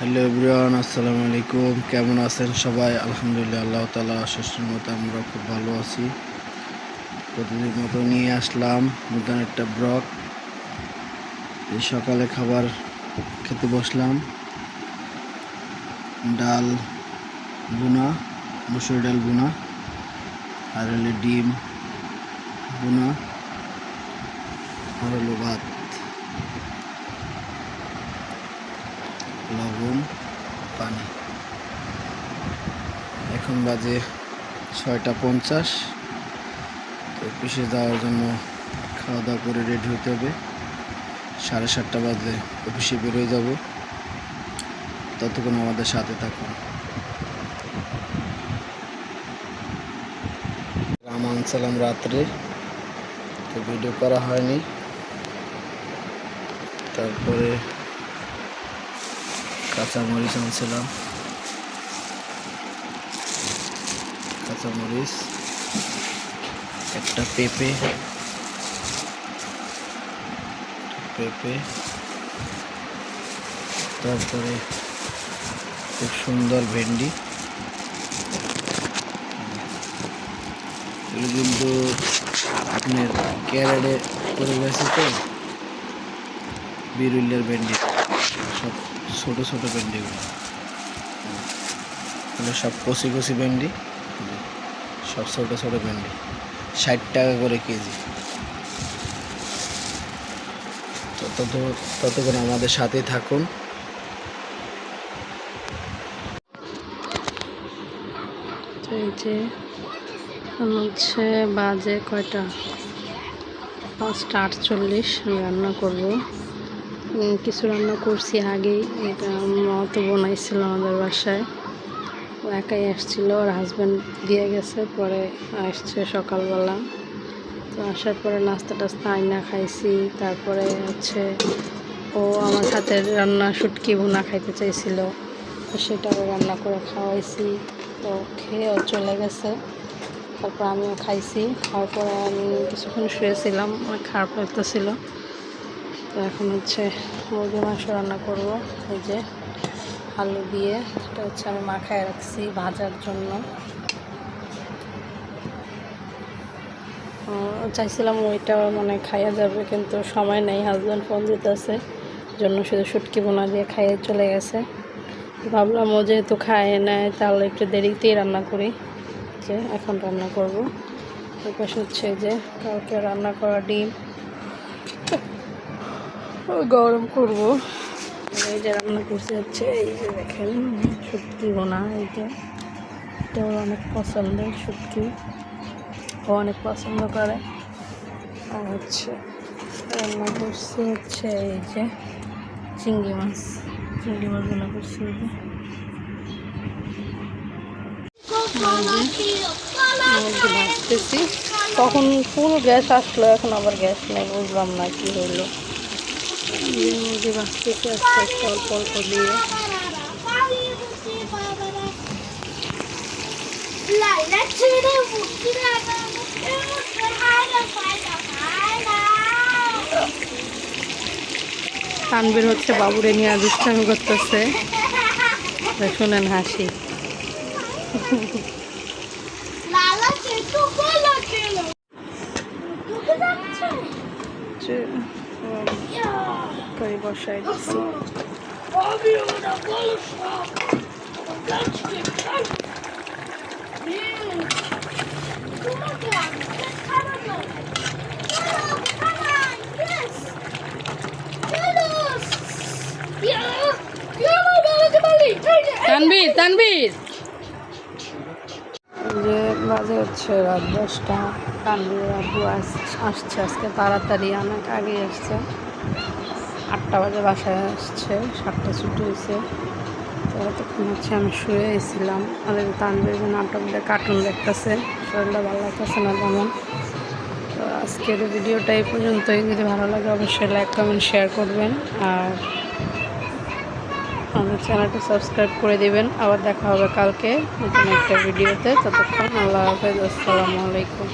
Hello everyone, আসসালামু আলাইকুম। কেমন আছেন সবাই? আলহামদুলিল্লাহ, আল্লাহ তালা শেষের মতো আমরা খুব ভালো আছি। প্রতিদিন মতো নিয়ে আসলাম নতুন একটা ব্রক এই সকালে খাবার খেতে বসলাম। ডাল বুনা মুসুর ডাল বুনা আর হলো ডিম বুনা আর হলো ভাত। লবণ, পানি। এখন বাজে ছয়টা পঞ্চাশ। তো অফিসে যাওয়ার জন্য খাওয়া দাওয়া করে রেডি হতে হবে। সাড়ে সাতটা বাজে অফিসে বেরোয় যাব। ততক্ষণ আমাদের সাথে থাকুন। রাম আনসালাম রাত্রে। তো ভিডিও করা হয়নি। তারপরে কাঁচামরিচ আনছিলাম। কাঁচামরিচ, একটা পেঁপে পেঁপে, তারপরে খুব সুন্দর ভেন্ডি। এগুলো কিন্তু আপনার ক্যারেটে করে গেছে তো বিরুলিয়ার ভেন্ডি, সব। ছোট ছোট ভেন্ডিগুলো। এগুলো সব কষি কষি ভেন্ডি। সব ছোট ছোট ভেন্ডি। ষাট টাকা করে কেজি। তত ততক্ষণ আমাদের সাথেই থাকুন। এই যে হচ্ছে বাজে কয়টা? পাঁচটা আটচল্লিশ রান্না করব। কিছু রান্না করছি আগেই। এটা মতো বোনাইছিল আমাদের বাসায়। ও একাই আসছিল, ওর হাজব্যান্ড দিয়ে গেছে, পরে আসছে সকালবেলা। তো আসার পরে নাস্তা টাস্তা আইনা খাইছি, তারপরে হচ্ছে ও আমার হাতের রান্না শুটকি ভুনা খাইতে চাইছিল। তো সেটাও রান্না করে খাওয়াইছি। তো খেয়ে ও চলে গেছে। তারপর আমিও খাইছি। খাওয়ার পরে আমি কিছুক্ষণ শুয়েছিলাম, অনেক খারাপ লাগতেছিল। তো এখন হচ্ছে মুরগি মাংস রান্না করব। এই যে আলু দিয়ে। এটা হচ্ছে আমি মাখায় রাখছি ভাজার জন্য। চাইছিলাম ওইটা মানে খাইয়া যাবে, কিন্তু সময় নেই। হাজব্যান্ড ফোন দিতেছে, জন্য শুধু শুটকি বোনা দিয়ে খাইয়ে চলে গেছে। ভাবলাম ও যেহেতু খায় নেয় তাহলে একটু দেরিতেই রান্না করি। যে এখন রান্না করব। পাশে হচ্ছে যে কালকে রান্না করা ডিম। গরম করব। এই যে রান্না করছে হচ্ছে এই যে দেখেন, শুটকি বোনা, এই যে। এটা ওর অনেক পছন্দের শুটকি। ও অনেক পছন্দ করে। আর হচ্ছে রান্না করছে হচ্ছে এই যে চিংড়ি মাছ। চিংড়ি মাছ রান্না করছে এই যে। ভাজতেছি। তখন ফুল গ্যাস আসলো, এখন আবার গ্যাস নেই, বুঝলাম না কি যে মুরগি ভাজতেছি আস্তে আস্তে অল্প অল্প দিয়ে তানবীর হচ্ছে বাবুরে নিয়ে দুষ্টামি করতেছে। শুনেন হাসি। লালা বসাই দিচ্ছি তানবীর তানবীর যে বাজে হচ্ছে রাত দশটা তানবীর আব্বু আস- আসছে আজকে তাড়াতাড়ি অনেক আগে আসছে। আটটা বাজে বাসায় আসছে, সাতটা ছুটি হয়েছে। তখন হচ্ছে আমি শুয়ে এসেছিলাম। আমাদের তানবীর যে নাটক দিয়ে কার্টুন দেখতেছে, শরীরটা ভালো লাগতেছে না তেমন। তো আজকের ভিডিওটা এই পর্যন্তই। যদি ভালো লাগে অবশ্যই লাইক কমেন্ট শেয়ার করবেন। আর আমাদের চ্যানেলটা সাবস্ক্রাইব করে দিবেন। আবার দেখা হবে কালকে নতুন একটা ভিডিওতে। ততক্ষণ আল্লাহ হাফেজ। আসসালামু আলাইকুম।